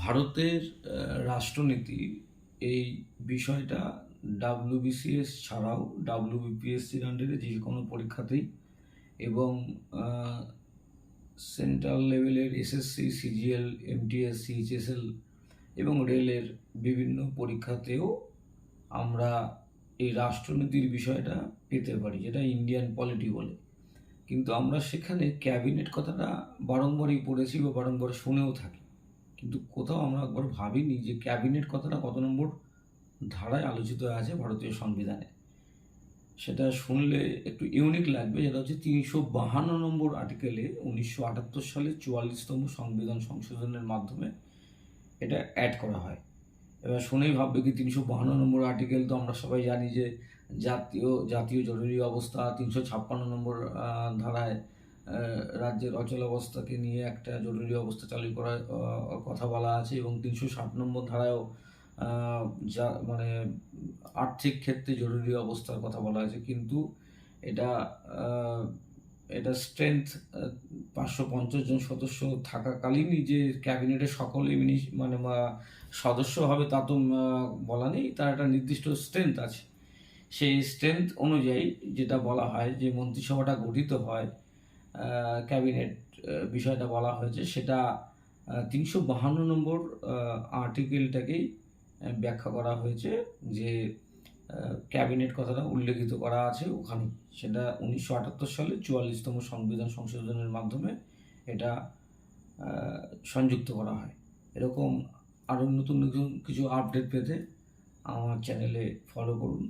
ভারতের রাষ্ট্রনীতি এই বিষয়টা ডাব্লিউবিসিএস ছাড়াও ডাব্লিউবিপিএসসির আন্ডারে যে কোনো পরীক্ষাতেই এবং সেন্ট্রাল লেভেলের এসএসসি সিজিএল এমটিএস সিএইচএসএল এবং রেলের বিভিন্ন পরীক্ষাতেও আমরা এই রাষ্ট্রনীতির বিষয়টা পেতে পারি, যেটা ইন্ডিয়ান পলিটি বলে। কিন্তু আমরা সেখানে ক্যাবিনেট কথাটা বারংবারই পড়েছি বা বারংবার শুনেও থাকি। কিন্তু কোথাও আমরা একবার ভাবিনি যে ক্যাবিনেট কথাটা কত নম্বর ধারায় আলোচিত আছে ভারতীয় সংবিধানে। সেটা শুনলে একটু ইউনিক লাগবে, যেটা হচ্ছে তিনশো বাহান্ন নম্বর আর্টিকেলে উনিশশো আটাত্তর সালে চুয়াল্লিশতম সংবিধান সংশোধনের মাধ্যমে এটা অ্যাড করা হয়। এবার শুনেই ভাববে কি তিনশো বাহান্ন নম্বর আর্টিকেল তো আমরা সবাই জানি যে জাতীয় জাতীয় জরুরি অবস্থা, তিনশো ছাপ্পান্ন নম্বর ধারায় রাজ্যের অচলাবস্থাকে নিয়ে একটা জরুরি অবস্থা চালু করার কথা বলা আছে এবং তিনশো ষাট নম্বর ধারায়ও যা মানে আর্থিক ক্ষেত্রে জরুরি অবস্থার কথা বলা আছে কিন্তু এটা এটা স্ট্রেংথ পাঁচশো পঞ্চাশ জন সদস্য থাকাকালীনই যে ক্যাবিনেটের সকলেই মিনি মানে সদস্য হবে তা তো বলা নেই। তার একটা নির্দিষ্ট স্ট্রেংথ আছে। সেই স্ট্রেংথ অনুযায়ী যেটা বলা হয় যে মন্ত্রিসভাটা গঠিত হয় ক্যাবিনেট বিষয়টা বলা হয়েছে। সেটা তিনশো বাহান্ন নম্বর আর্টিকেলটাকেই ব্যাখ্যা করা হয়েছে যে ক্যাবিনেট কথাটা উল্লেখিত করা আছে ওখানে। সেটা উনিশশো আটাত্তর সালে চুয়াল্লিশতম সংবিধান সংশোধনের মাধ্যমে এটা সংযুক্ত করা হয়। এরকম আরও নতুন নতুন কিছু আপডেট পেতে আমার চ্যানেলে ফলো করুন।